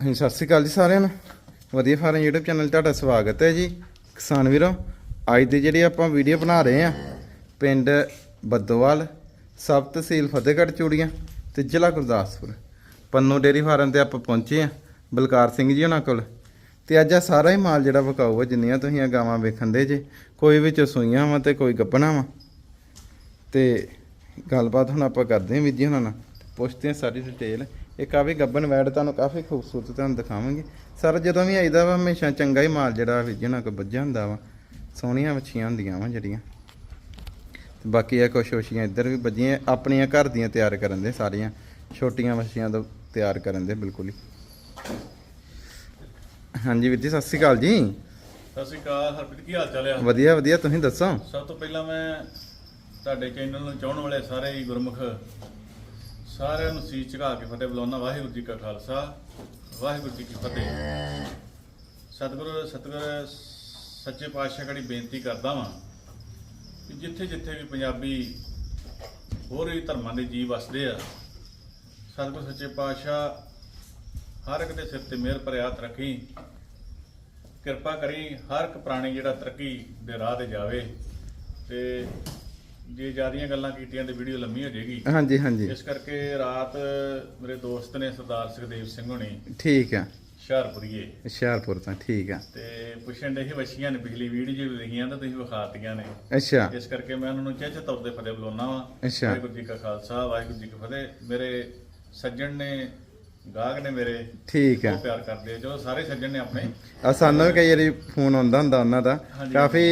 ਹਾਂਜੀ, ਸਤਿ ਸ਼੍ਰੀ ਅਕਾਲ ਜੀ ਸਾਰਿਆਂ ਨੂੰ। ਵਧੀਆ ਫਾਰਮ YouTube ਚੈਨਲ 'ਤੇ ਤੁਹਾਡਾ ਸਵਾਗਤ ਹੈ ਜੀ। ਕਿਸਾਨ ਵੀਰੋ, ਅੱਜ ਦੀ ਜਿਹੜੀ ਆਪਾਂ ਵੀਡੀਓ ਬਣਾ ਰਹੇ ਆ ਪਿੰਡ ਬੱਦੋਵਾਲ, ਸਬ ਤਹਿਸੀਲ ਫਤਿਹਗੜ੍ਹ ਚੂੜੀਆਂ ਤੇ ਜ਼ਿਲ੍ਹਾ ਗੁਰਦਾਸਪੁਰ। ਪੰਨੂ ਡੇਰੀ ਫਾਰਮ ਤੇ ਆਪਾਂ ਪਹੁੰਚੇ ਆ ਬਲਕਾਰ ਸਿੰਘ ਜੀ ਉਹਨਾਂ ਕੋਲ। ਤੇ ਅੱਜ ਆ ਸਾਰਾ ਹੀ ਮਾਲ ਜਿਹੜਾ ਵਿਕਾਊ ਆ ਜਿੰਨੀਆਂ ਤੁਸੀਂ ਆ ਗਾਵਾਂ ਵੇਖਣ ਦੇ ਜੇ, ਕੋਈ ਵਿੱਚ ਸੂਈਆਂ ਵਾ ਤੇ ਕੋਈ ਗੱਪਣਾ ਵਾ। ਤੇ ਗੱਲਬਾਤ ਹੁਣ ਆਪਾਂ ਕਰਦੇ ਹਾਂ ਵੀਰ ਜੀ ਉਹਨਾਂ ਨਾਲ, ਪੁੱਛਦੇ ਹਾਂ ਸਾਰੀ ਡਿਟੇਲ ਇਹ ਕਾਫੀ ਗੱਬਨ ਵੈੜ ਤੁਹਾਨੂੰ ਕਾਫੀ ਖੂਬਸੂਰਤ ਤੁਹਾਨੂੰ ਦਿਖਾਵਾਂਗੇ। ਸਰ ਜਦੋਂ ਵੀ ਆਈਦਾ ਵਾ ਹਮੇਸ਼ਾ ਚੰਗਾ ਹੀ ਮਾਲ ਜਿਹੜਾ ਉਹਨਾਂ ਕੋਲ ਵੱਜਿਆ ਹੁੰਦਾ ਵਾ ਸੋਹਣੀਆਂ ਵੱਛੀਆਂ ਹੁੰਦੀਆਂ ਵਾ ਜਿਹੜੀਆਂ। ਤੇ ਬਾਕੀ ਇਹ ਕੁਛ ਵੱਛੀਆਂ ਇੱਧਰ ਵੀ ਵੱਜੀਆਂ ਆਪਣੀਆਂ ਘਰ ਦੀਆਂ ਤਿਆਰ ਕਰਨ ਦੇ ਸਾਰੀਆਂ ਛੋਟੀਆਂ ਵੱਛੀਆਂ ਤੋਂ ਤਿਆਰ ਕਰਨ ਦੇ ਬਿਲਕੁਲ ਹੀ। ਹਾਂਜੀ ਵੀਰ ਜੀ ਸਤਿ ਸ਼੍ਰੀ ਅਕਾਲ ਜੀ। ਸਤਿ ਸ਼੍ਰੀ ਅਕਾਲ ਹਰਪ੍ਰੀਤ ਕੀ ਹਾਲ ਚਾਲ ਆ? ਵਧੀਆ ਵਧੀਆ ਤੁਸੀਂ ਦੱਸੋ? ਸਭ ਤੋਂ ਪਹਿਲਾਂ ਮੈਂ ਤੁਹਾਡੇ ਚੈਨਲ ਨੂੰ ਚਾਹਣ ਵਾਲੇ ਸਾਰੇ ਹੀ ਗੁਰਮੁਖ ਸਾਰਿਆਂ ਨੂੰ ਸੀਸ ਝੁਕਾ ਕੇ ਫਤਿਹ ਬੁਲਾਉਣਾ ਵਾਹਿਗੁਰੂ ਜੀ ਕਾ ਖਾਲਸਾ, ਵਾਹਿਗੁਰੂ ਜੀ ਕੀ ਫਤਿਹ। ਸਤਿਗੁਰੂ, ਸਤਿਗੁਰ, ਸੱਚੇ ਪਾਤਸ਼ਾਹ ਕੜੀ ਬੇਨਤੀ ਕਰਦਾ ਵਾਂ ਕਿ ਜਿੱਥੇ ਜਿੱਥੇ ਵੀ ਪੰਜਾਬੀ ਹੋਰ ਵੀ ਧਰਮਾਂ ਦੇ ਜੀਵ ਵਸਦੇ ਆ, ਸਤਿਗੁਰ, ਸੱਚੇ ਪਾਤਸ਼ਾਹ ਹਰ ਇੱਕ ਦੇ ਸਿਰ ਤੇ ਮਿਹਰ ਭਰਿਆ ਰੱਖੀ, ਕਿਰਪਾ ਕਰੀ ਹਰ ਇੱਕ ਪ੍ਰਾਣੀ ਜਿਹੜਾ ਤਰੱਕੀ ਦੇ ਰਾਹ ਤੇ ਜਾਵੇ ਤੇ ਜੇ ਜਿਆਦੀਆਂ ਗੱਲਾਂ ਕੀਤੀਆਂ ਤੇ ਵੀਡੀਓ ਲੰਮੀ ਹੋ ਜਾਏਗੀ। ਹਾਂਜੀ ਹਾਂਜੀ। ਇਸ ਕਰਕੇ ਰਾਤ ਮੇਰੇ ਦੋਸਤ ਨੇ ਸਰਦਾਰ ਸੁਖਦੇਵ ਸਿੰਘ ਹੋਣੀ ਠੀਕ ਆ। ਹੁਸ਼ਿਆਰਪੁਰੀਏ। ਹੁਸ਼ਿਆਰਪੁਰ ਤੋਂ ਠੀਕ ਆ। ਤੇ ਪੁੱਛਣ ਦੇ ਇਹ ਵਛੀਆਂ ਨੇ ਪਿਛਲੀ ਵੀਡੀਓ ਵੀ ਲਿਖੀਆਂ ਤਾਂ ਤੁਸੀਂ ਵਿਖਾਤੀਆਂ ਨੇ। ਅੱਛਾ। ਇਸ ਕਰਕੇ ਮੈਂ ਉਹਨਾਂ ਨੂੰ ਚੇਚ ਤੌਰ ਤੇ ਫਤਿਹ ਬੁਲਾਉਣਾ ਵਾ। ਅੱਛਾ। ਵਾਹਿਗੁਰੂ ਜੀ ਕਾ ਖਾਲਸਾ ਵਾਹਿਗੁਰੂ ਜੀ ਕੀ ਫਤਿਹ। ਮੇਰੇ ਸੱਜਣ ਨੇ ਗਾਹਕ ਨੇ ਮੇਰੇ ਠੀਕ ਆ। ਪਿਆਰ ਕਰਦੇ ਆ। ਚਲੋ ਸਾਰੇ ਸੱਜਣ ਨੇ ਆਪਣੇ। ਆ ਸਾਨੂੰ ਵੀ ਕਈ ਵਾਰੀ ਫੋਨ ਆਉਂਦਾ ਹੁੰਦਾ ਉਹਨਾਂ ਦਾ। ਕਾਫੀ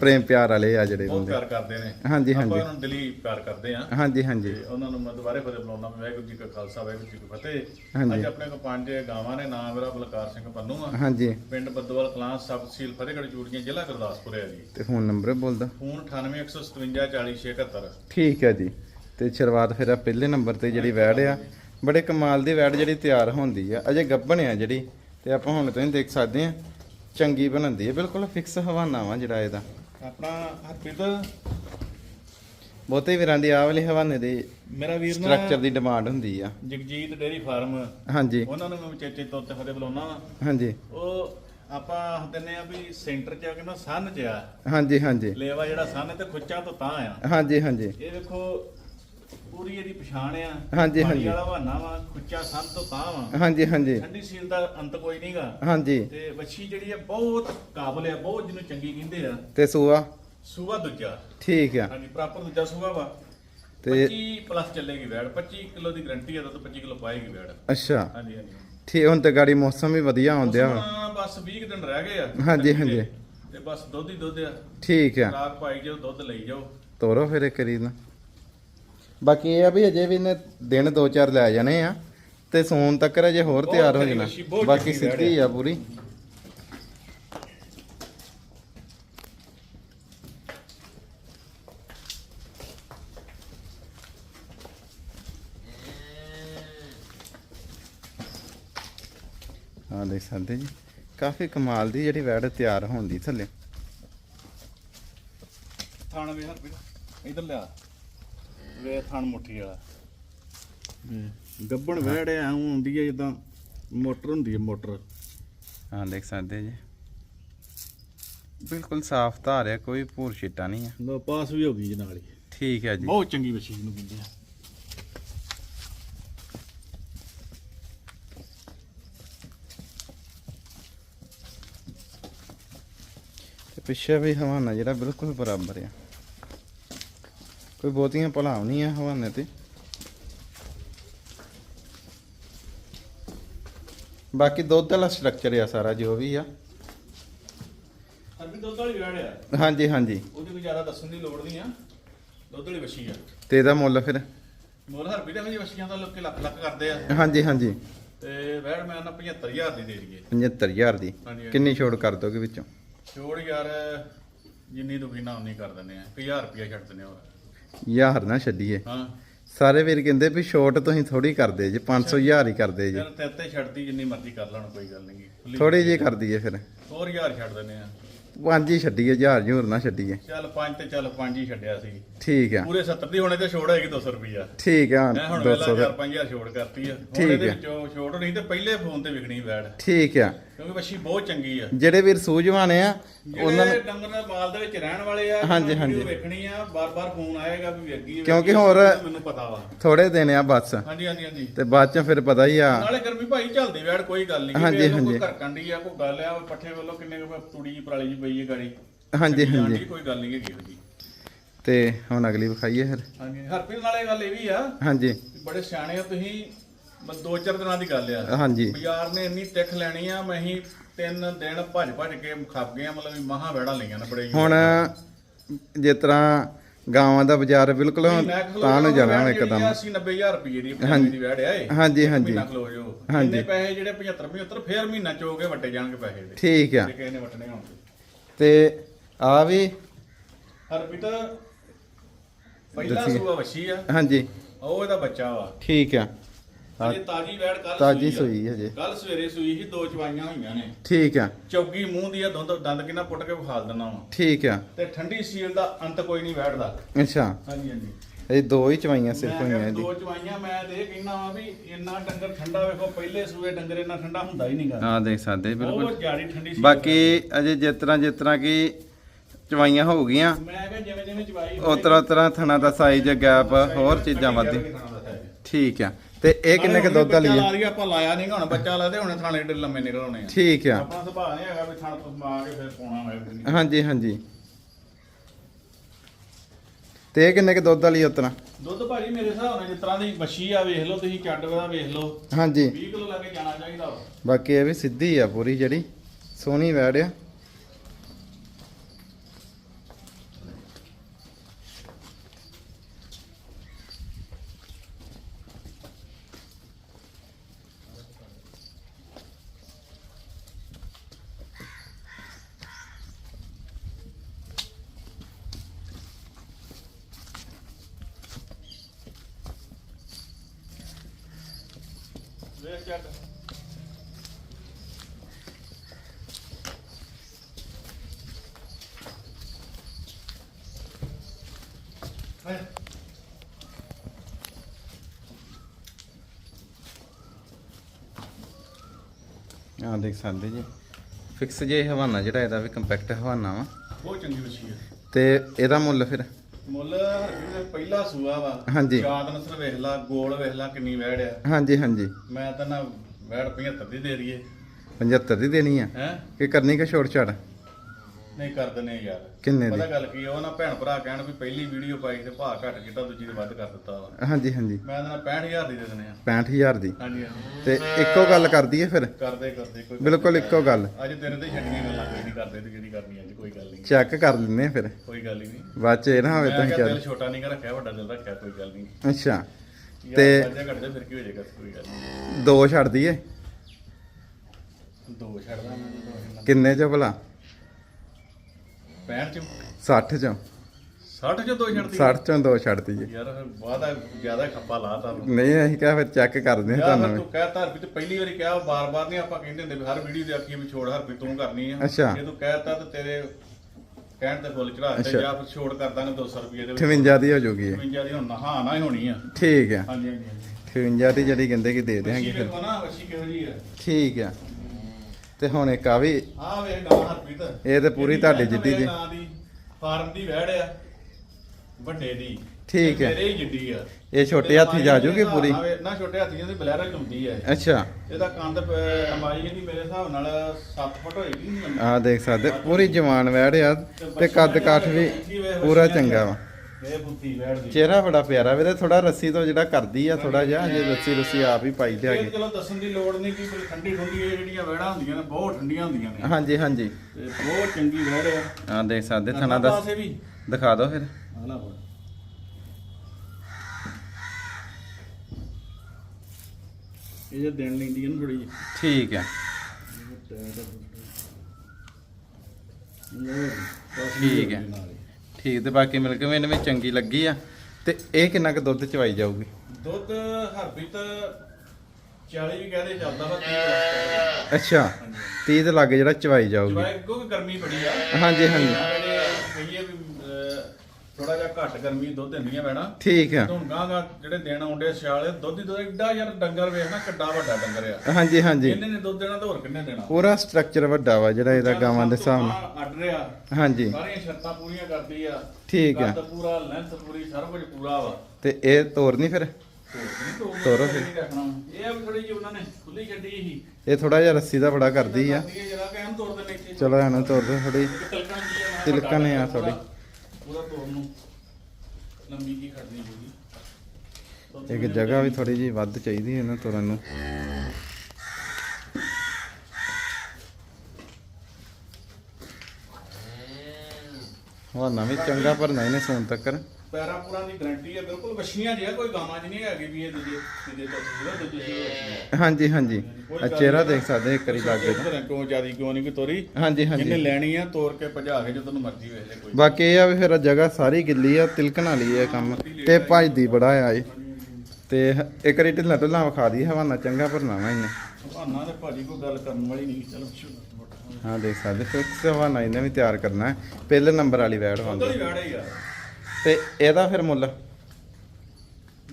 ਪ੍ਰੇਮ ਪਿਆਰ ਵਾਲੇ ਆ ਜਿਹੜੇ ਬਹੁਤ ਪਿਆਰ ਕਰਦੇ ਨੇ। ਹਾਂਜੀ, ਆਪਾਂ ਹਾਂਜੀ। ਉਹਨਾਂ ਨੂੰ ਦਿਲੀ ਪਿਆਰ ਕਰਦੇ ਆ ਹਾਂਜੀ ਹਾਂਜੀ। ਉਹਨਾਂ ਨੂੰ ਮੈਂ ਦੁਬਾਰੇ ਫਤਿਹ ਬੁਲਾਉਣਾ ਵਾਹਿਗੁਰੂ ਜੀ ਕਾ ਖਾਲਸਾ ਵਾਹਿਗੁਰੂ ਜੀ ਕੀ ਫਤਿਹ। ਅੱਜ ਆਪਣੇ ਕੋਲ ਪੰਜ ਗਾਵਾਂ ਨੇ। ਨਾਮ ਮੇਰਾ ਬਲਕਾਰ ਸਿੰਘ ਪੰਨੂ ਆ। ਹਾਂਜੀ। ਪਿੰਡ ਬੱਦੋਵਾਲ ਕਲਾਂ ਸਬ ਤਹਿਸੀਲ ਫਤਿਹਗੜ੍ਹ ਚੂੜੀਆਂ ਜ਼ਿਲ੍ਹਾ ਗੁਰਦਾਸਪੁਰ ਹੈ ਜੀ। ਤੇ ਫੋਨ ਨੰਬਰ ਬੋਲਦਾ। ਫੋਨ 9815740671 ਠੀਕ ਹੈ ਜੀ। ਤੇ ਸ਼ੁਰੂਆਤ ਫਿਰ ਆ ਪਹਿਲੇ ਨੰਬਰ ਤੇ ਜਿਹੜੀ ਵੈੜ ਆ। ਬੜੇ ਕਮਾਲ ਦੀ ਵੈੜ ਜਿਹੜੀ ਤਿਆਰ ਹੁੰਦੀ ਆ। ਅਜੇ ਗੱਭਣ ਆ ਜਿਹੜੀ ਤੇ ਆਪਾਂ ਹੁਣ ਤੁਸੀਂ ਦੇਖ ਸਕਦੇ ਆ। ਚੰਗੀ ਬਣਦੀ ਹੈ ਬਿਲਕੁਲ ਫਿਕਸ ਹਵਾਨਾ ਵਾ ਜਿਹੜਾ ਇਹਦਾ। ਆਪਣਾ ਹਰਪ੍ਰੀਤ ਬਹੁਤੇ ਵੀਰਾਂ ਦੀ ਆਹ ਵਾਲੀ ਹਵਾਨੇ ਦੀ ਮੇਰਾ ਵੀਰ ਨਾ ਸਟਰਕਚਰ ਦੀ ਡਿਮਾਂਡ ਹੁੰਦੀ ਆ। Jagjit dairy farm. ਹਾਂਜੀ। ਉਹਨਾਂ ਨੂੰ ਮੈਂ ਚੇਚੇ ਤੌਰ ਤੇ ਫਤਿਹ ਬੁਲਾਉਣਾ ਹਾਂਜੀ। ਉਹ ਆਪਾਂ ਦਿੰਨੇ ਆ ਵੀ ਸੈਂਟਰ ਚ ਆ ਕੇ ਨਾ ਸੰਨ ਚ ਆ। ਹਾਂਜੀ ਹਾਂਜੀ। ਲੇਵਾ ਜਿਹੜਾ ਸੰਨ ਤੇ ਖੁੱਚਾਂ ਤੋਂ ਤਾਂ ਆ। ਹਾਂਜੀ ਹਾਂਜੀ। ਇਹ ਵੇਖੋ ਪੂਰੀ ਇਹਦੀ ਪਛਾਣ ਆ। ਹਾਂਜੀ, ਹਾਂਜੀ। ਵਾਲਾ ਬਹਾਨਾ ਵਾ ਖੁੱਚਾ ਸੰਨ ਤੋਂ ਤਾਂ ਵਾ। ਹਾਂਜੀ ਹਾਂਜੀ। ਠੰਡੀ ਸੀਲ ਦਾ ਅੰਤ ਕੋਈ ਨਹੀਂਗਾ ਹਾਂਜੀ। ਤੇ ਵੱਛੀ ਜਿਹੜੀ ਆ ਬਹੁਤ ਕਾਬਲ ਆ ਬਹੁਤ ਜਿਹਨੂੰ ਚੰਗੀ ਕਹਿੰਦੇ ਆ। ਤੇ ਸੂਆ? ਸੂਆ ਦੂਜਾ। ਠੀਕ ਆ। ਹਾਂਜੀ ਪ੍ਰਾਪਰ ਦੂਜਾ ਸੂਆ ਵਾ। ਤੇ 25 ਪਲੱਸ ਚੱਲੇਗੀ ਵੈੜ। 25 ਕਿਲੋ ਦੀ ਗਰੰਟੀ ਆ ਤਾਂ 25 ਕਿਲੋ ਪਾਏਗੀ ਵੈੜ। ਅੱਛਾ। ਹਾਂਜੀ ਹਾਂਜੀ। ਠੀਕ ਹੁਣ ਤੇ ਗਾੜੀ ਮੌਸਮ ਵੀ ਵਧੀਆ ਵਾ। ਉਸਮਾਂ ਬਸ 20 ਕੁ ਦਿਨ ਰਹਿ ਗਏ ਆ। ਹਾਂਜੀ। ਹਾਂਜੀ। ਤੇ ਬਸ ਦੁੱਧ ਹੀ ਦੁੱਧ ਆ। ਠੀਕ ਆ। ਰਾਗ ਪਾਈ ਜਾਓ ਦੁੱਧ ਲਈ ਜਾਓ। ਤੋਰੋ ਫਿਰ ਇੱਕ ਵਾਰੀ ਨਾ ਬਾਕੀ ਇਹ ਆ ਵੀ ਅਜੇ ਵੀ ਨੇ ਦਿਨ ਦੋ ਚਾਰ ਲੈ ਜਾਣੇ ਆ ਤੇ ਸੌਣ ਤੱਕ ਅਜੇ ਹੋਰ ਤਿਆਰ ਹੋ ਜਾਣਾ। ਬਾਕੀ ਸਿੱਧੀ ਆ। ਪੂਰੀ। ਹਾਂ ਦੇਖ ਸਕਦੇ ਜੀ ਕਾਫੀ ਕਮਾਲ ਦੀ ਜਿਹੜੀ ਵੈੜ ਤਿਆਰ ਹੁੰਦੀ ਥੱਲੇ। ਥਾਣ ਵੇ ਹਰ ਇਧਰ ਲਿਆ। ਵੇ ਥਾਣ ਮੁੱਠੀ ਵਾਲਾ। ਗੱਬਣ ਵੈੜ ਐ ਹੁੰਦੀ ਹੈ ਜਿੱਦਾਂ ਮੋਟਰ ਹੁੰਦੀ ਹੈ ਮੋਟਰ। ਹਾਂ ਦੇਖ ਸਕਦੇ ਜੀ। ਬਿਲਕੁਲ ਸਾਫ਼ ਧਾਰ ਹੈ ਕੋਈ ਭੂਰ ਛਿੱਟਾ ਨਹੀਂ ਹੈ ਲੋ ਪਾਸ ਵੀ ਹੋ ਗਈ ਜੀ ਨਾਲ ਹੀ। ਠੀਕ ਹੈ ਜੀ। ਬਹੁਤ ਚੰਗੀ ਮੱਛੀ ਨੂੰ ਕਹਿੰਦੇ ਆ। ਤੇ ਪਿੱਛੇ ਵੀ ਹਵਾਨਾ ਜਿਹੜਾ ਬਿਲਕੁਲ ਬਰਾਬਰ ਆ। ਕੋਈ ਬਹੁਤੀਆਂ ਭਲਾਵ ਨਹੀਂ ਆ ਹਵਾਨੇ ਤੇ। ਬਾਕੀ ਦੁੱਧ ਵਾਲਾ ਸਟਰਕਚਰ ਆ ਸਾਰਾ ਜੋ ਵੀ ਆ। ਵੀ ਦੁੱਧ ਵਾਲੀ ਵੈੜ ਆ। ਹਾਂਜੀ ਹਾਂਜੀ। ਉਹਦੀ ਕੋਈ ਜ਼ਿਆਦਾ ਦੱਸਣ ਦੀ ਲੋੜ ਨਹੀਂ ਆ। ਦੁੱਧ ਵਾਲੀ ਮੱਛੀ ਆ। ਤੇ ਇਹਦਾ ਮੁੱਲ ਫਿਰ? ਮੁੱਲ ਹਰ ਵੀ ਦੇ ਮੱਛੀਆਂ ਤਾਂ ਲੋਕੀ ਲੱਖ ਲੱਖ ਕਰਦੇ ਆ। ਹਾਂਜੀ ਹਾਂਜੀ। ਤੇ ਵੈੜ ਮੈਂ ਨਾ 75000 ਦੀ ਦੇ ਦਈਏ। 75000 ਦੀ। ਹਾਂਜੀ, ਹਾਂਜੀ। ਕਿੰਨੀ ਛੋੜ ਕਰ ਦੋਗੇ ਵਿੱਚੋਂ? ਛੋੜ ਯਾਰ ਜਿੰਨੀ ਦੁਖੀ ਨਾ ਉਨੀ ਕਰ ਦਿੰਦੇ ਆ। 1000 ਰੁਪਿਆ ਛੱਡ ਦਿੰਦੇ ਹੋਰ। ਯਾਰ ਨਾ ਛੱਡੀਏ। ਹਾਂ। ਸਾਰੇ ਵੀਰ ਕਹਿੰਦੇ ਵੀ ਛੋਟ ਤੁਸੀਂ ਥੋੜੀ ਕਰਦੇ ਜੇ 500000 ਹੀ ਕਰਦੇ ਜੇ। ਯਾਰ ਤੇ ਤੇ ਛੱਡਦੀ ਜਿੰਨੀ ਮਰਜ਼ੀ ਕਰ ਲੈਣ ਕੋਈ ਗੱਲ ਨਹੀਂ ਥੋੜੀ ਜੀ ਕਰ ਦਈਏ ਫਿਰ। ਹੋਰ ਹਜ਼ਾਰ ਛੱਡ ਦਿੰਦੇ ਆ। ਪੰਜ ਹੀ ਛੱਡੀਏ ਹਜ਼ਾਰ ਹਜ਼ੂਰ ਨਾ ਛੱਡੀਏ। ਚੱਲ ਪੰਜ ਤੇ ਚੱਲ ਪੰਜ ਹੀ ਛੱਡਿਆ ਸੀ। ਠੀਕ ਆ। ਪੂਰੇ 70 ਦੀ ਹੋਣੇ ਤੇ ਛੋੜ ਹੋਏਗੀ 200 ਰੁਪਈਆ। ਠੀਕ ਆ ਮੈਂ ਹੁਣ 200 ਵੇਲਾ ਦਾ। 4 5000 ਛੋੜ ਕਰਤੀ ਆ। ਹੁਣ ਇਹਦੇ। ਵਿੱਚੋਂ ਛੋੜ ਨਹੀਂ ਤੇ ਪਹਿਲੇ ਫੋਨ ਤੇ ਵਿਕਣੀ ਬੈੜ ਠੀਕ ਆ। ਕਿਉਂਕਿ ਵੱਛੀ ਬਹੁਤ ਚੰਗੀ ਆ। ਜਿਹੜੇ ਵੀਰ ਸੂਝਵਾਨੇ ਆ ਉਹਨਾਂ ਨੂੰ ਡੰਗਰ ਦੇ ਮਾਲ ਦੇ ਵਿੱਚ ਰਹਿਣ ਵਾਲੇ ਆ ਹਾਂਜੀ, ਹਾਂਜੀ। ਵੇਖਣੀ ਆ ਬਾਰ-ਬਾਰ ਫੋਨ ਆਏਗਾ ਵੀ ਵੇਗੀ ਕਿਉਂਕਿ ਹੋਰ- ਮੈਨੂੰ ਪਤਾ ਵਾ। ਥੋੜੇ ਦਿਨ ਆ ਬਸ। ਹਾਂਜੀ ਹਾਂਜੀ ਹਾਂਜੀ। ਤੇ ਬਾਅਦ ਚ ਫਿਰ ਪਤਾ ਹੀ ਆ। ਨਾਲੇ ਗਰਮੀ ਭਾਈ ਚੱਲਦੀ ਵੈੜ ਕੋਈ ਗੱਲ ਨਹੀਂ ਹਾਂਜੀ, ਕੋਈ ਹਾਂਜੀ। ਘਰ ਕੰਡੀ ਆ ਕੋਈ ਗੱਲ ਆ ਪੱਠੇ ਵੱਲੋਂ ਕਿੰਨੇ ਕੁ ਤੂੜੀ ਜੀ ਪਰਾਲੀ ਜੀ ਪਈ ਹੈ ਗਾੜੀ। ਹਾਂਜੀ ਹਾਂਜੀ। ਕੋਈ ਗੱਲ ਨਹੀਂ ਹੈਗੀ ਉਹਦੀ। ਤੇ ਹੁਣ ਅਗਲੀ ਵਿਖਾਈਏ ਫਿਰ। ਹਾਂਜੀ ਹਰਪ੍ਰੀਤ ਨਾਲੇ ਗੱਲ ਇਹ ਵੀ ਆ ਹਾਂਜੀ। ਬੜੇ ਸਿਆਣੇ ਆ ਤੁਸੀਂ ਬਸ ਦੋ ਚਾਰ ਦਿਨਾਂ ਦੀ ਗੱਲ ਆ। ਹਾਂਜੀ। ਬਾਜ਼ਾਰ ਨੇ ਇੰਨੀ ਟਿਕ ਲੈਣੀ ਆ ਮੈਂ ਹੀ ਤਿੰਨ ਦਿਨ ਭੱਜ ਭੱਜ ਕੇ ਖੱਪ ਗਏ ਆ ਮਤਲਬ ਵੀ ਮਹਾ ਵੈੜਾ ਲਈਆਂ ਨੇ ਬੜੇ ਹੁਣ ਜਿਸ ਤਰ੍ਹਾਂ ਗਾਵਾਂ ਦਾ ਬਾਜ਼ਾਰ ਬਿਲਕੁਲ ਤਾਂ ਨੂੰ ਜਾਣਾ ਇੱਕਦਮ। 80 90000 ਰੁਪਏ ਦੀ ਪੰਜਾਬੀ ਦੀ ਵੈੜ ਆ ਇਹ। ਹਾਂਜੀ ਹਾਂਜੀ। ਮਹੀਨਾ ਖਲੋ ਜੋ ਹਾਂਜੀ। ਇੰਨੇ ਪੈਸੇ ਜਿਹੜੇ 75 75 ਫੇਰ ਮਹੀਨਾ ਚੋਗੇ ਵੱਟੇ ਜਾਣਗੇ ਪੈਸੇ ਦੇ ਠੀਕ ਆ। ਜੇ ਕਿਸੇ ਨੇ ਵਟਣੇ ਹੋਣ ਤੇ ਆ ਵੀ ਹਰਪ੍ਰੀਤ ਪਹਿਲਾ। ਸੂਆ ਵਛੀ ਆ। ਹਾਂਜੀ। ਉਹ ਇਹਦਾ ਬੱਚਾ ਵਾ। ਠੀਕ ਆ। ਹਾਂ, ਇਹ ਤਾਜੀ ਵੈੜ ਕੱਲ ਤਾਜੀ ਸੂਈ ਹਜੇ। ਕੱਲ ਸਵੇਰੇ ਸੂਈ ਸੀ ਦੋ ਚਵਾਈਆਂ ਹੋਈਆਂ ਨੇ। ਠੀਕ ਆ। ਚੌਗੀ ਮੂੰਹ ਦੀ ਆ ਦੁੱਧ ਦੰਦ ਕਿੰਨਾ ਪੁੱਟ ਕੇ ਵਿਖਾਲ ਦਿੰਦਾ ਵਾ। ਠੀਕ ਆ। ਤੇ ਠੰਡੀ ਸੀਲ ਦਾ ਅੰਤ ਕੋਈ ਨਹੀਂ ਵੈੜਦਾ। ਅੱਛਾ। ਹਾਂਜੀ ਹਾਂਜੀ। ਇਹ ਦੋ ਹੀ ਚਵਾਈਆਂ ਸਿਰਫ ਮੈਂ ਕਿਹਾ ਹੋਈਆਂ ਜੀ। ਦੋ ਚਵਾਈਆਂ ਮੈਂ ਤੇ ਇਹ ਕਹਿਣਾ ਵਾ ਵੀ ਇੰਨਾ ਡੰਗਰ ਠੰਡਾ ਵੇਖੋ ਪਹਿਲੇ ਸੂਏ ਡੰਗਰ ਇੰਨਾ ਠੰਡਾ ਹੁੰਦਾ ਹੀ ਨਹੀਂਗਾ। ਹਾਂ ਦੇਖ ਸਕਦੇ ਬਿਲਕੁਲ। ਬਹੁਤ ਜ਼ਿਆਦੀ ਠੰਡੀ ਸੀ ਬਾਕੀ ਅਜੇ ਜਿਸ ਤਰ੍ਹਾਂ ਜਿਸ ਤਰ੍ਹਾਂ ਕਿ ਚਵਾਈਆਂ ਹੋ ਗਈਆਂ ਮੈਂ ਕਿਹਾ ਜਿਵੇਂ ਜਿਵੇਂ ਚਵਾਈ ਉਤਰਾ ਤਰ੍ਹਾਂ ਥਣਾ ਦਾ ਸਾਈਜ਼ ਗੈਪ ਹੋਰ ਚੀਜ਼ਾਂ ਵੱਧ। ਠੀਕ ਆ। ਤੇ ਇਹ ਕਿੰਨੇ ਕ ਦੁੱਧ ਵਾਲੀ ਲਾ ਰਹੀ ਆ, ਆਪਾਂ ਲਾਇਆ ਨਹੀਂ ਹੁਣ ਬੱਚਾ ਲਾਦੇ ਹੁਣ ਥਾਣੇ ਏਡੇ ਲੰਮੇ ਨਿਕਲ ਆਉਣੇ ਆ। ਠੀਕ ਆ। ਆਪਣਾ ਸੁਭਾਅ ਨਹੀਂ ਹੈਗਾ ਵੀ ਥਣ ਤੋਂ ਮਾ ਕੇ ਫਿਰ ਪਾਉਣਾ ਹੋਇਆ ਹਾਂਜੀ ਹਾਂਜੀ। ਤੇ ਇਹ ਕਿੰਨੇ ਕ ਦੁੱਧ ਵਾਲੀ ਉਤਰਾ ਦੁੱਧ ਭਾਜੀ ਮੇਰੇ ਹਿਸਾਬ ਨਾਲ ਜਿਸ ਤਰ੍ਹਾਂ ਦੀ ਬੱਛੀ ਆ ਵੇਖ ਲਓ ਤੁਸੀਂ ਚੱਡ ਦਾ ਵੇਖ ਲਓ। ਹਾਂਜੀ। 20 ਕਿਲੋ ਲੈ ਕੇ ਜਾਣਾ ਚਾਹੀਦਾ ਵਾ। ਬਾਕੀ ਇਹ ਵੀ ਸਿੱਧੀ ਆ ਪੂਰੀ ਜਿਹੜੀ ਸੋਹਣੀ ਵੈੜ ਆ। ਆ ਦੇਖ ਸਕਦੇ ਜੀ। ਫਿਕਸ ਜੇ ਹਵਾਨਾ ਜਿਹੜਾ ਇਹਦਾ ਵੀ ਕੰਪੈਕਟ ਹਵਾਨਾ ਵਾ। ਬਹੁਤ ਚੰਗੀ ਬੱਛੀ ਆ ਤੇ ਇਹਦਾ ਮੁੱਲ ਫਿਰ? ਮੁੱਲ ਹਰਵੀਰ ਦੇ ਪਹਿਲਾ ਸੂਆ ਵਾ। ਹਾਂਜੀ। ਯਾਦ ਨਸਲ ਵੇਖ ਲਾ ਗੋਲ ਵੇਖ ਲਾ ਕਿੰਨੀ ਵੈੜ ਆ। ਹਾਂਜੀ ਹਾਂਜੀ। ਮੈਂ ਤਾਂ ਨਾ ਵੈੜ 75 ਦੀ ਦੇ ਦਈਏ। 75 ਦੀ ਦੇਣੀ ਆ। ਹੈ? ਕਿ ਕਰਨੀ ਕਿ ਛੋੜ ਛੜ ਨਹੀਂ ਕਰ ਦਿੰਦੇ ਯਾਰ। ਕਿੰਨੇ ਦੀ? ਪਤਾ ਗੱਲ ਕੀ ਆ, ਉਹ ਨਾ ਭੈਣ ਭਰਾ ਕਹਿਣ ਵੀ ਪਹਿਲੀ ਵੀਡੀਓ ਪਾਈ ਤੇ ਭਾਅ ਘੱਟ ਕੀਤਾ ਦੂਜੀ ਤੇ ਵੱਧ ਕਰ ਦਿੱਤਾ ਵਾ। ਹਾਂਜੀ ਹਾਂਜੀ। ਮੈਂ ਤਾਂ 65000 ਦੀ ਦੇ ਦਿੰਦੇ ਆ। 65000 ਦੀ? ਹਾਂਜੀ ਹਾਂਜੀ। ਤੇ ਇੱਕੋ ਗੱਲ ਕਰ ਦਈਏ ਫਿਰ? ਕਰਦੇ ਕਰਦੇ ਕੋਈ ਬਿਲਕੁਲ ਇੱਕੋ ਗੱਲ। ਅੱਜ ਤੇਰੇ ਤੇ ਛੱਡੀਆਂ ਗੱਲਾਂ ਕੋਈ ਨਹੀਂ ਕਰਦੇ ਤੇ ਜਿਹੜੀ ਕਰਨੀ ਅੱਜ ਕੋਈ ਗੱਲ ਨਹੀਂ ਚੈੱਕ ਕਰ ਲੈਂਦੇ ਆ ਫਿਰ। ਕੋਈ ਗੱਲ ਹੀ ਨਹੀਂ ਬਾਅਦ ਚ ਇਹ ਨਾ ਹੋਵੇ ਮੈਂ ਤੁਸੀਂ ਕਿਹਾ ਦਿਲ ਛੋਟਾ ਨਹੀਂ ਰੱਖਿਆ ਵੱਡਾ ਦਿਲ ਰੱਖਿਆ ਕੋਈ ਗੱਲ ਨਹੀਂ ਅੱਛਾ। ਤੇ ਤੇ- ਬੱਜਾ ਘੱਟ ਜਾ ਫਿਰ ਕੀ ਹੋ ਜਾਏਗਾ ਕੋਈ ਗੱਲ ਨਹੀਂ ਦੋ ਛੱਡ ਦਈਏ ਦੋ ਛੱਡਦਾ ਮੈਂ ਦੋ ਕਿੰਨੇ ਚ ਭਲਾ? 65 ਚ? 60 ਚੋਂ। 60 ਚ ਦੋ ਛੱਡਦੀ 60 ਚੋਂ ਦੋ ਛੱਡ ਦਈਏ ਯਾਰ ਫਿਰ ਵਾਦਾ ਜ਼ਿਆਦਾ ਖੱਪਾ ਲਾਤਾ ਤੂੰ ਨਹੀਂ ਅਸੀਂ ਕਿਹਾ ਫਿਰ ਚੈੱਕ ਕਰਦੇ ਹਾਂ ਯਾਰ ਤੁਹਾਨੂੰ। ਤੂੰ ਕਹਿਤਾ ਹਰਪੀ ਤੇ ਪਹਿਲੀ ਵਾਰੀ ਕਿਹਾ ਬਾਰ-ਬਾਰ ਨਹੀਂ ਆਪਾਂ ਕਹਿੰਦੇ ਹੁੰਦੇ ਵੀ ਹਰ ਵੀਡੀਓ ਦੇ ਆਖੀ ਵੀ ਛੋੜ ਹਰਪੀ ਤੂੰ ਕਰਨੀ ਆ। ਅੱਛਾ। ਜੇ ਤੂੰ ਕਹਿਤਾ ਤੇ ਤੇਰੇ ਕਹਿਣ ਤੇ ਫੁੱਲ ਚੜਾ ਤੇ ਅੱਛਾ। ਜਾਂ ਫਿਰ ਛੋੜ ਕਰ ਦਾਂਗੇ 200 ਰੁਪਏ ਦੇ ਵਿੱਚ। 58 ਦੀ ਹੋ ਜੂਗੀ। ਇਹ 52 ਦੀ ਹੁਣ ਨਹਾ ਨਾ ਹੀ ਹੋਣੀ ਆ। ਠੀਕ ਆ। ਹਾਂਜੀ ਹਾਂਜੀ ਹਾਂਜੀ। 58 ਦੀ ਜਿਹੜੀ ਕਹਿੰਦੇ ਕਿ ਦੇ ਦੇਾਂਗੇ ਫਿਰ। ਵੇਖੋ ਨਾ ਅੱਛੀ ਕਿਹੋ ਜੀ ਆ। ਠੀਕ ਆ। ਤੇ ਹੁਣ ਇੱਕ ਆ ਵੀ ਆ ਵੇਖ ਗਾਂ ਹਰਪ੍ਰੀਤ। ਇਹ ਤੇ ਪੂਰੀ ਇਹਦੀ ਤੁਹਾਡੀ ਜਿੱਡੀ ਮੇਰੇ। ਨਾਂ ਦੀ ਫਾਰਮ ਦੀ ਵੈੜ ਆ। ਵੱਡੇ ਦੀ। ਠੀਕ ਤੇ ਹੈ। ਮੇਰੇ ਹੀ ਜਿੱਡੀ ਆ। ਇਹ ਛੋਟੇ ਹੱਥੀ ਜਾ ਜੂਗੀ ਪੂਰੀ? ਨਾ ਛੋਟੇ ਹੱਥੀਆਂ ਦੀ ਬਲੈਰਾ ਚ ਹੁੰਦੀ ਆ ਇਹ। ਅੱਛਾ। ਇਹਦਾ ਕੰਧ ਲੰਬਾਈ ਇਹਦੀ ਮੇਰੇ ਹਿਸਾਬ ਨਾਲ 7 ਫੁੱਟ ਹੋਏਗੀ। ਆ ਦੇਖ ਸਕਦੇ ਪੂਰੀ ਜਵਾਨ ਵੈੜ ਆ ਤੇ ਕੱਦ ਕਾਠ ਵੀ ਪੂਰਾ ਚੰਗਾ ਵਾ। ਇਹ ਚਿਹਰਾ ਬੜਾ ਪਿਆਰਾ ਵੀਰੇ ਥੋੜਾ ਰੱਸੀ ਤੋਂ ਜਿਹੜਾ ਕਰਦੀ ਆ ਥੋੜਾ ਜਿਹਾ ਜੇ ਰੱਸੀ ਰੱਸੀ ਆਪ ਹੀ ਪਾਈ ਇਹ ਦਿਆਗੇ ਚਲੋ ਦੱਸਣ ਦੀ ਲੋੜ ਨਹੀਂ ਕਿ ਕੋਈ ਠੰਡੀ ਠੰਡੀ ਇਹ ਜਿਹੜੀਆਂ ਵੈੜਾਂ ਹੁੰਦੀਆਂ ਨੇ ਬਹੁਤ ਠੰਡੀਆਂ ਹੁੰਦੀਆਂ ਨੇ। ਹਾਂਜੀ ਹਾਂਜੀ। ਤੇ ਬਹੁਤ ਚੰਗੀ ਵੈੜ ਆ। ਆ ਦੇਖ ਸਕਦੇ ਥਣਾ ਦਾ ਪਾਸੇ ਵੀ। ਦਿਖਾ ਦਿਓ ਫਿਰ। ਆ ਲਾ ਹੋਰ। ਇਹ ਜੇ ਦਿਨ ਲੈਂਦੀ ਹੈ ਨਾ ਥੋੜੀ ਜਿਹੀ। ਠੀਕ ਆ। ਠੀਕ ਹੈ। ਠੀਕ ਤੇ ਬਾਕੀ ਮਿਲ ਕੇ ਮੈਨੂੰ ਵੀ ਚੰਗੀ ਲੱਗੀ ਆ। ਤੇ ਇਹ ਕਿੰਨਾ ਕੁ ਦੁੱਧ ਚਵਾਈ ਜਾਊਗੀ? ਦੁੱਧ ਹਰਪ੍ਰੀਤ 40 ਵੀ ਕਹਦੇ ਚੱਲਦਾ ਵਾ 30 ਪਲੱਸ ਅੱਛਾ ਹਾਂਜੀ 30 ਦੇ ਲਾਗੇ ਜਿਹੜਾ ਚਵਾਈ ਜਾਊਗੀ। ਕਿਉਂਕਿ ਗਰਮੀ ਬੜੀ ਆ। ਹਾਂਜੀ ਹਾਂਜੀ। ਕਹੀਏ ਵੀ ਥੋੜਾ ਜਿਹਾ ਘੱਟ ਗਰਮੀ ਦੁੱਧ ਦਿੰਦੀਆਂ ਮੈਣਾ ਠੀਕ ਆ। ਹੁਣ ਗਾਂ ਗਾਂ ਜਿਹੜੇ ਦਿਨ ਆਉਂਦੇ ਸਿਆਲੇ ਦੁੱਧ ਹੀ ਦੁੱਧ ਐਡਾ ਯਾਰ ਡੰਗਰ ਵੇਖ ਨਾ ਕਿੱਡਾ ਵੱਡਾ ਡੰਗਰ ਆ। ਹਾਂਜੀ ਹਾਂਜੀ। ਇਹਨੇ ਨੇ ਦੁੱਧ ਦੇਣਾ ਤਾਂ ਹੋਰ ਕਿੰਨੇ ਦੇਣਾ? ਪੂਰਾ ਸਟਰਕਚਰ ਵੱਡਾ ਵਾ ਜਿਹੜਾ ਇਹਦਾ ਗਾਵਾਂ ਦੇ ਹਿਸਾਬ ਨਾਲ ਅੱਡ ਰਿਹਾ। ਹਾਂਜੀ। ਸਾਰੀਆਂ ਸ਼ਰਤਾਂ ਪੂਰੀਆਂ ਕਰਦੀ ਆ। ਠੀਕ ਆ। ਪੂਰਾ ਲੈਂਥ ਪੂਰੀ ਸਾਰਾ ਕੁਝ ਪੂਰਾ ਵਾ। ਤੇ ਇਹ ਤੋਰਨੀ ਫਿਰ? ਤੋਰੋ ਫਿਰ। ਇਹ ਆ ਵੀ ਥੋੜੀ ਜਿਹੀ ਉਹਨਾਂ ਨੇ ਖੁੱਲੀ ਛੱਡੀ ਸੀ। ਇਹ ਥੋੜਾ ਜਿਹਾ ਰੱਸੀ ਦਾ ਬੜਾ ਕਰਦੀ ਆ। ਦੇ ਚਲੋ ਇਹਨੂੰ ਤੋਰ ਦੋ ਥੋੜੀ ਤਿਲਕਣ ਆ, ਥੋੜੀ। ਪੂਰਾ ਤੋੜ ਨੂੰ ਲੰਮੀ ਜੀ ਖੜਨੀ ਹੋਊਗੀ। ਇੱਕ ਜਗ੍ਹਾ ਵੀ ਥੋੜੀ ਜਿਹੀ ਵੱਧ ਚਾਹੀਦੀ ਇਹਨੂੰ ਤੋਰਨ ਨੂੰ। ਹਵਾਨਾ ਵੀ ਚੰਗਾ ਪਰ ਨਹੀਂ ਨੇ ਸੌਣ ਤੱਕਰ। ਪੈਰਾ ਪੂਰਾ ਦੀ ਗਰੰਟੀ ਹੈ ਬਿਲਕੁਲ ਵਸ਼ੀਆਂ ਜਿਹਾ ਕੋਈ ਗਾਵਾਂ ਚ ਨਹੀਂ ਹੈਗੀ ਵੀ ਇਹ ਦੂਜੇ ਦੂਜੇ ਤੋਂ ਦੂਜੇ ਤੋਂ ਹਾਂਜੀ ਹਾਂਜੀ। ਆ ਚਿਹਰਾ ਦੇਖ ਸਕਦੇ ਇੱਕ ਵਾਰੀ ਲੱਗ ਗਿਆ ਕਿਉਂ ਜਿਆਦੀ ਕਿਉਂ ਨਹੀਂ ਕਿ ਤੋਰੀ? ਹਾਂਜੀ ਜਿਹਨੇ ਹਾਂਜੀ ਲੈਣੀ ਆ ਤੋੜ ਕੇ ਭਜਾ ਕੇ ਜਦੋਂ ਮਰਜ਼ੀ ਵੇਖ ਲੈ ਕੋਈ। ਬਾਕੀ ਇਹ ਆ ਵੀ ਫਿਰ ਜਗ੍ਹਾ ਸਾਰੀ ਗਿੱਲੀ ਆ ਤਿਲਕਣ ਵਾਲੀ ਆ ਕੰਮ। ਤੇ ਭਜਦੀ ਬੜਾ ਆ ਇਹ। ਤੇ ਇੱਕ ਵਾਰੀ ਢਿੱਲਾ ਢਿੱਲਾ ਵਿਖਾ ਦੀ ਹਵਾਨਾ ਚੰਗਾ ਭਰਨਾ ਵਾ ਇਹਨੇ। ਭਾਨਾ ਤੇ ਭਾਜੀ ਕੋਈ ਗੱਲ ਕਰਨ ਵਾਲੀ ਨਹੀਂ ਚਲੋ। ਹਾਂ ਦੇਖ ਸਕਦੇ ਫਿਕਸ ਹਵਾਨਾ ਇਹਨੇ ਵੀ ਤਿਆਰ ਕਰਨਾ। ਹੈ ਪਹਿਲੇ ਨੰਬਰ ਵਾਲੀ ਵੈੜ ਹੁੰਦੀ ਹੀ ਵੜਾ ਯਾਰ। ਤੇ ਇਹਦਾ ਫਿਰ ਮੁੱਲ?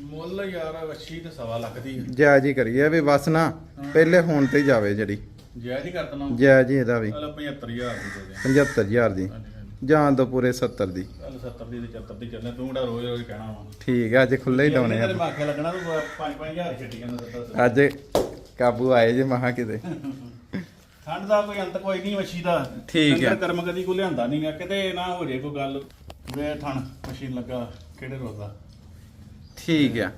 ਮੁੱਲ ਯਾਰ ਵੱਛੀ ਤੇ ਸਵਾ ਲੱਖ ਦੀ ਜਾਇਜ਼ ਹੀ ਕਰੀਏ ਵੀ ਬਸ ਨਾ ਪਹਿਲੇ ਹੋਣ ਤੇ ਹੀ ਜਾਵੇ ਜਿਹੜੀ। ਜਾਇਜ਼ ਹੀ ਕਰ ਦਣਾ ਜਾਇਜ਼ ਹੀ ਇਹਦਾ ਵੀ। ਚਲ 75000 ਦੀ ਦੇ ਦੇ। 75000 ਦੀ। ਹਾਂਜੀ ਹਾਂਜੀ। ਜਾਂ ਦੋ ਪੂਰੇ 70 ਦੀ। ਚੱਲ 70 ਦੀ ਤੇ 74 ਦੀ ਚੱਲਣਾ ਤੂੰ ਕਿਹੜਾ ਰੋਜ਼ ਰੋਜ਼ ਕਹਿਣਾ ਵਾ। ਠੀਕ ਹੈ ਅੱਜ ਖੁੱਲੇ ਹੀ ਲਾਉਣੇ ਤੇਰੇ ਆ ਮਾਖੇ ਲੱਗਣਾ ਤੂੰ 5-5000 ਛੱਡੀ ਜਾਂਦਾ ਅੱਜ ਕਾਬੂ ਆਏ ਜੇ ਮਹਾ ਕਿਤੇ। ਠੰਡ ਦਾ ਕੋਈ ਅੰਤ ਕੋਈ ਨਹੀਂ ਮੱਛੀ ਦਾ। ਠੀਕ ਹੈ। ਕਰਮ ਕਦੀ ਕੋ ਲਿਆਂਦਾ ਨਹੀਂਗਾ ਕਿਤੇ ਨਾ ਹੋ ਜੇ ਕੋਈ ਗੱਲ। ਵੇ ਥਣ ਮਸ਼ੀਨ ਲੱਗਾ ਕਿਹੜੇ ਰੋਜ਼ ਦਾ? ਠੀਕ ਆ।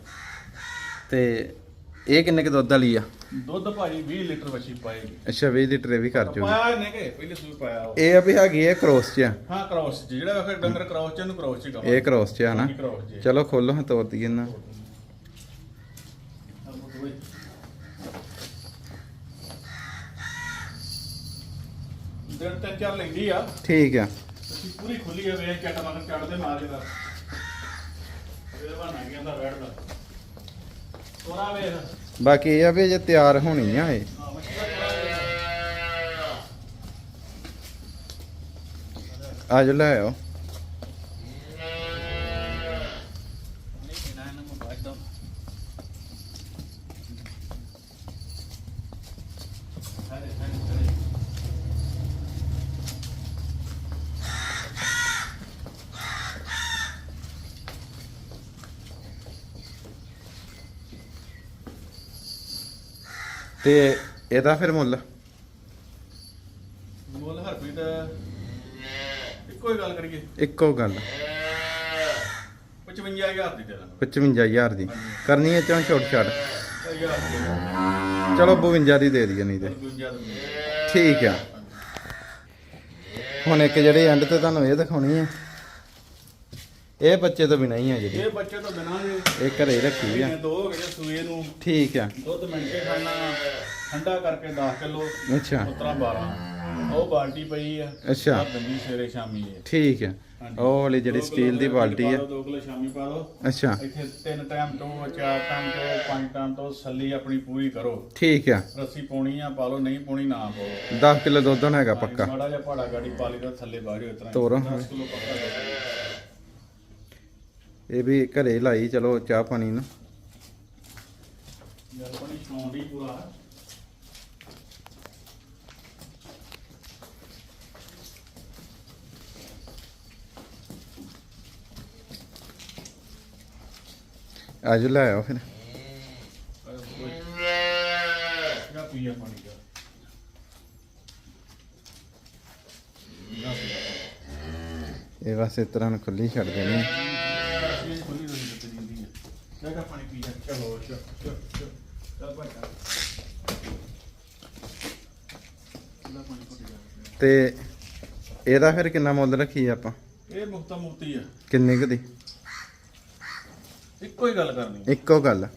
ਤੇ ਇਹ ਕਿੰਨੇ ਕੁ ਦੁੱਧ ਵਾਲੀ ਆ? ਦੁੱਧ ਭਾਜੀ 20 ਲੀਟਰ ਮੱਛੀ ਪਾਏਗੀ ਅੱਛਾ 20 ਲੀਟਰ ਇਹ ਵੀ ਕਰ ਜੂਗੀ ਪਾਇਆ ਨੇ ਕਿ? ਪਹਿਲੇ ਸੂਈ ਪਾਇਆ ਉਹ। ਇਹ ਆ ਵੀ ਹੈਗੀ ਹੈ ਕ੍ਰੋਸ ਚ। ਆ। ਹਾਂ ਕ੍ਰੋਸ ਜਿਹੜਾ ਫਿਰ ਡੰਗਰ ਕ੍ਰੋਸ ਚ ਇਹਨੂੰ ਕ੍ਰੋਸ ਚ ਇਹ ਕ੍ਰੋਸ ਚ ਆ ਨਾ ਚ। ਚਲੋ ਖੋਲੋ ਹਾਂ ਤੋਰ ਦਈਏ ਨਾ ਦਿਨ ਤਿੰਨ ਚਾਰ ਲੈਂਦੀ ਆ। ਠੀਕ ਆ। ਅਸੀਂ ਪੂਰੀ ਖੁੱਲੀ ਆ ਵੇਖ ਚੱਟ ਮਗਰ ਚੜਦੇ ਮਾਰੇ ਦਾ। ਇਹ ਬਣਾ ਗਿਆ ਦਾ। ਬੈਠਦਾ ਤੋਰਾ ਵੇਖ। ਬਾਕੀ ਇਹ ਆ ਵੀ ਜੇ ਤਿਆਰ ਹੋਣੀ ਆ ਇਹ। ਹਾਂ ਦਾ ਅੱਜ ਲੈ ਆਓ ਨੂੰ ਬਾਅਦ ਦਾ ਹਰੇ ਹਰੇ ਹਰੇ ਤੇ ਇਹਦਾ ਫਿਰ ਮੁੱਲ। ਮੁੱਲ ਹਰਪ੍ਰੀਤ ਇੱਕੋ ਹੀ ਗੱਲ ਕਰੀਏ। ਇੱਕੋ ਗੱਲ। 55000 ਦੀ ਦੇ ਦਾਂਗੇ 55000 ਦੀ। ਕਰਨੀ ਹੈ ਚਾਹ ਛੋਟ ਦੀ ਚਲੋ 52 ਦੀ ਦੇ ਦਈਏ ਨਹੀਂ ਤੇ। 52 ਦੀ। ਠੀਕ ਆ। ਹੁਣ ਇੱਕ ਜਿਹੜੇ ਐਂਡ ਤੇ ਤੁਹਾਨੂੰ ਇਹ ਦਿਖਾਉਣੀ ਹੈ। ਇਹ ਬੱਚੇ ਤੋਂ ਬਿਨਾਂ ਹੀ ਆ ਜਿਹੜੀ। ਇਹ ਬੱਚੇ ਤੋਂ ਬਿਨਾਂ ਦੇ ਇਹ ਘਰੇ ਰੱਖੀ ਵੀ ਆ। ਦੋ ਹੋ ਗਏ ਸੂਏ ਨੂੰ। ਠੀਕ ਆ। ਦੁੱਧ ਮਿੰਟੇ ਖਾਣਾ ਠੰਡਾ ਕਰਕੇ 10 ਕਿਲੋ ਅੱਛਾ। ਉਤਰਾ 12 ਉਹ ਬਾਲਟੀ ਪਈ ਆ। ਅੱਛਾ। ਦੰਦੀ ਸਵੇਰੇ ਸ਼ਾਮੀ ਹੈ ਠੀਕ ਆ। ਉਹ ਵਾਲੀ ਜਿਹੜੀ ਸਟੀਲ ਦੀ ਬਾਲਟੀ ਆ। ਦੋ ਕਿਲੋ ਸ਼ਾਮੀ ਪਾ ਦੋ। ਅੱਛਾ। ਇੱਥੇ ਤਿੰਨ ਟਾਈਮ ਤੋਂ ਚਾਰ ਟਾਈਮ ਤੋਂ ਪੰਜ ਟਾਈਮ ਤੋਂ ਸੱਲੀ ਆਪਣੀ ਪੂਰੀ ਕਰੋ। ਠੀਕ ਆ। ਰੱਸੀ ਪਾਉਣੀ ਆ ਪਾ ਲਓ ਨਹੀਂ ਪਾਉਣੀ ਨਾ ਪਾਓ। 10 ਕਿਲੋ ਦੁੱਧ ਹੋਣਾ ਹੈਗਾ ਪੱਕਾ। ਮਾੜਾ ਜਿਹਾ ਪਹਾੜਾ ਗਾੜੀ ਪਾ ਲਈ ਥੱਲੇ ਬਾਹਰ ਉਤਰਾਂ ਤੋਰੋ। 10 ਕਿਲੋ ਪੱਕਾ। ਇਹ ਵੀ ਘਰੇ ਲਾਈ ਚਲੋ ਚਾਹ ਪਾਣੀ ਨੂੰ। ਪਾਣੀ ਪੂਰਾ। ਅੱਜ ਲੈ ਆਓ ਫਿਰ। ਜਾਂ ਪੀਆ ਪਾਣੀ ਦਾ? ਨਾ ਇਹ ਬਸ ਇਸ ਤਰ੍ਹਾਂ ਨੂੰ ਖੁੱਲੀ ਛੱਡ ਦੇਣੀ ਆ। ਇਹ ਖੁੱਲੀ ਰਹੀ ਤੇ ਜਿੰਦੀ ਹੈ ਜਾ ਪਾਣੀ ਪੀ ਜਾ ਚਲੋ ਚਲ ਚਲ ਚਲ ਚੱਲ ਭਾਈ ਚੱਲ ਲੈ ਪਾਣੀ ਘੁੱਟ ਜਾ ਤੇ ਇਹਦਾ ਫਿਰ ਕਿੰਨਾ ਮੁੱਲ ਰੱਖੀ ਆਪਾਂ? ਇਹ ਮੁਕਤਾ ਮੁਕਤੀ ਆ। ਕਿੰਨੇ ਕੁ ਦੀ? ਇੱਕੋ ਹੀ ਗੱਲ ਕਰਨੀ ਇੱਕੋ ਗੱਲ।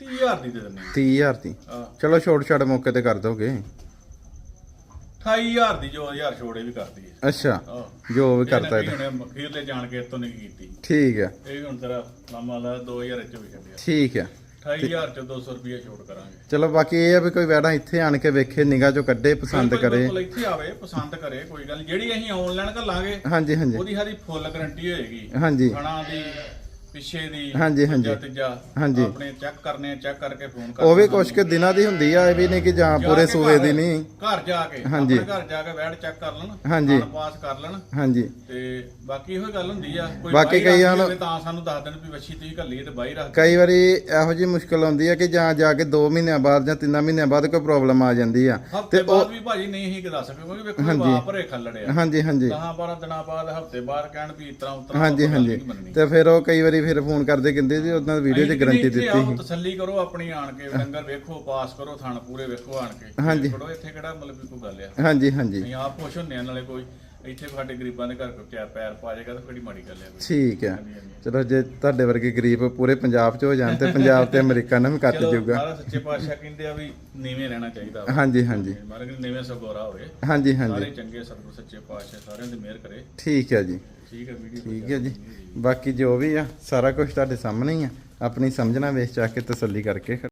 30000 ਦੀ ਦੇ ਦਿੰਦੇ 30000 ਦੀ। ਚਲੋ ਛੋਟ ਛਾਟ ਮੌਕੇ ਤੇ ਕਰ ਦੋਗੇ। 28000 ਦੀ ਜੋ 1000 ਛੋੜੇ ਵੀ ਕਰਦੀ ਹੈ ਅੱਛਾ। ਜੋ ਵੀ ਇਹ ਕਰਤਾ ਨਵੀਂ ਇਹਦਾ। ਹੁਣੇ ਅਖੀਰਲੇ ਜਾਣ ਕੇ ਤੋਂ ਨਹੀਂ ਕੀਤੀ। ਠੀਕ ਆ। ਇਹ ਹੁਣ ਤੇਰਾ ਲਾਮਾ ਲਾ 2000 ਚ ਵੀ ਕੱਢਿਆ ਠੀਕ ਆ। 28000 ਚ 200 ਰੁਪਏ ਛੋਟ ਕਰਾਂਗੇ। ਚਲੋ ਬਾਕੀ ਇਹ ਆ ਵੀ ਕੋਈ ਵੈੜਾ ਇੱਥੇ ਆਣ ਕੇ ਵੇਖੇ ਨਿਗਾਹ ਚੋਂ ਕੱਢੇ ਪਸੰਦ ਬਿਲਕੁਲ- ਕਰੇ। ਬਿਲਕੁਲ ਇੱਥੇ ਆਵੇ ਪਸੰਦ ਕਰੇ ਕੋਈ ਗੱਲ ਨੀ। ਜਿਹੜੀ ਅਸੀਂ ਆਨਲਾਈਨ ਘੱਲਾਂਗੇ ਹਾਂਜੀ ਹਾਂਜੀ। ਉਹਦੀ ਸਾਡੀ ਫੁੱਲ ਗਾਰੰਟੀ ਹੋਏਗੀ। ਹਾਂਜੀ। ਖਾਣਾ ਦੀ ਪਿੱਛੇ ਦੀ ਹਾਂਜੀ, ਹਾਂਜੀ। ਤੀਜਾ ਹਾਂਜੀ। ਆਪਣੇ ਚੈੱਕ ਕਰਨੇ ਚੈੱਕ ਕਰਕੇ ਫੋਨ ਕਰ ਉਹ ਵੀ ਕੁਛ ਕੁ ਦਿਨਾਂ ਦੀ ਹੁੰਦੀ ਆ ਇਹ ਵੀ ਨਹੀਂ ਕਿ ਜਾਂ ਪੂਰੇ ਸੂਏ ਦੀ ਨਹੀਂ ਘਰ ਜਾ ਕੇ। ਆਪਣੇ ਘਰ ਜਾ ਕੇ ਵੈਡ ਚੈੱਕ ਕਰ ਲੈਣ ਹਾਂਜੀ। ਪਾਸ ਕਰ ਲੈਣ ਹਾਂਜੀ ਤੇ ਬਾਕੀ ਇਹੋ ਗੱਲ ਹੁੰਦੀ ਆ ਕੋਈ ਬਾਕੀ ਨੂੰ- ਹੋਵੇ ਤਾਂ ਸਾਨੂੰ ਦੱਸ ਦੇਣ ਵੀ ਵੱਛੀ ਤੁਸੀਂ ਘੱਲੀ ਤੇ ਬਾਈ ਰੱਖ ਕਈ ਵਾਰੀ ਇਹੋ ਜੀ ਮੁਸ਼ਕਲ ਆਉਂਦੀ ਹੈ ਕਿ ਜਾਂ ਜਾ ਕੇ 2 ਮਹੀਨਿਆਂ ਬਾਅਦ ਜਾਂ 3 ਮਹੀਨਿਆਂ ਬਾਅਦ ਕੋਈ ਪ੍ਰੋਬਲਮ ਆ ਜਾਂਦੀ ਆ ਤੇ ਉਹ ਵੀ ਭਾਜੀ ਨਹੀਂ ਹੀ ਦੱਸ ਸਕਦੇ ਕਿਉਂਕਿ ਵੇਖੋ ਹਾਂਜੀ। ਵਾਹ ਭਰੇ ਖੱਲੜੇ ਆ ਹਾਂਜੀ ਹਾਂਜੀ 10 12 ਦਿਨਾਂ ਬਾਅਦ ਹਫ਼ਤੇ ਬਾਅਦ ਕਹਿਣ ਵੀ ਇਤਰਾ ਉਤਰਾ ਹਾਂਜੀ ਹਾਂਜੀ ਤੇ ਫਿਰ ਉਹ ਕਈ ਵਾਰੀ ਫਿਰ ਫੋਨ ਕਰਦੇ ਕਹਿੰਦੇ ਜੀ ਉਹਨਾਂ ਵੀਡੀਓ 'ਚ ਗਾਰੰਟੀ ਦਿੱਤੀ ਸੀ। ਤਸੱਲੀ ਕਰੋ ਆਪਣੀ ਆਣ ਕੇ ਡੰਗਰ ਵੇਖੋ ਪਾਸ ਕਰੋ ਥਣ ਪੂਰੇ ਵੇਖੋ ਆਣ ਕੇ। ਹਾਂਜੀ। ਫੜੋ ਇੱਥੇ ਕਿਹੜਾ ਮਤਲਬ ਵੀ ਕੋਈ ਗੱਲ ਆ? ਹਾਂਜੀ ਹਾਂਜੀ। ਅਸੀਂ ਆਪ ਖੁਸ਼ ਹੁੰਦੇ ਆ ਨਾਲੇ ਕੋਈ ਇੱਥੇ ਸਾਡੇ ਗਰੀਬਾਂ ਦੇ ਘਰ ਕੋਈ ਕਿਆ ਪੈਰ ਪਾ ਜਾਏਗਾ ਤਾਂ ਕਿਹੜੀ ਮਾੜੀ ਗੱਲ ਕੋਈ? ਠੀਕ ਹੈ। ਚਲੋ ਜੇ ਤੁਹਾਡੇ ਵਰਗੇ ਗਰੀਬ ਪੂਰੇ ਪੰਜਾਬ 'ਚ ਹੋ ਜਾਣ ਤੇ ਪੰਜਾਬ ਤੇ ਅਮਰੀਕਾ ਨਾਲ ਵੀ ਕੱਟ ਚਲੋ ਜਾਊਗਾ। ਸਾਰਾ ਸੱਚੇ ਪਾਤਸ਼ਾਹ ਕਹਿੰਦੇ ਆ ਵੀ ਨੀਵੇਂ ਰਹਿਣਾ ਚਾਹੀਦਾ ਵਾ। ਹਾਂਜੀ ਹਾਂਜੀ। ਮਹਾਰਾਜ ਨੇ ਨੀਵੇਂ ਸਗੋਰਾ ਹੋਵੇ ਹਾਂਜੀ ਸਾਰੇ ਹਾਂਜੀ ਚੰਗੇ ਸਤਿਗੁਰ ਸੱਚੇ ਪਾਤਸ਼ਾਹ ਸਾਰਿਆਂ ਦੀ ਮਿਹਰ ਕਰੇ। ਠੀਕ ਹੈ ਜੀ। ਠੀਕ ਹੈ ਵੀਡੀਓ ਠੀਕ ਹੈ ਜੀ। ਬਾਕੀ ਜੋ ਵੀ ਆ ਸਾਰਾ ਕੁਝ ਤੁਹਾਡੇ ਸਾਹਮਣੇ ਹੀ ਆ। ਆਪਣੀ ਸਮਝਣਾ ਵੇਖ ਚਾ ਕੇ ਤਸੱਲੀ ਕਰਕੇ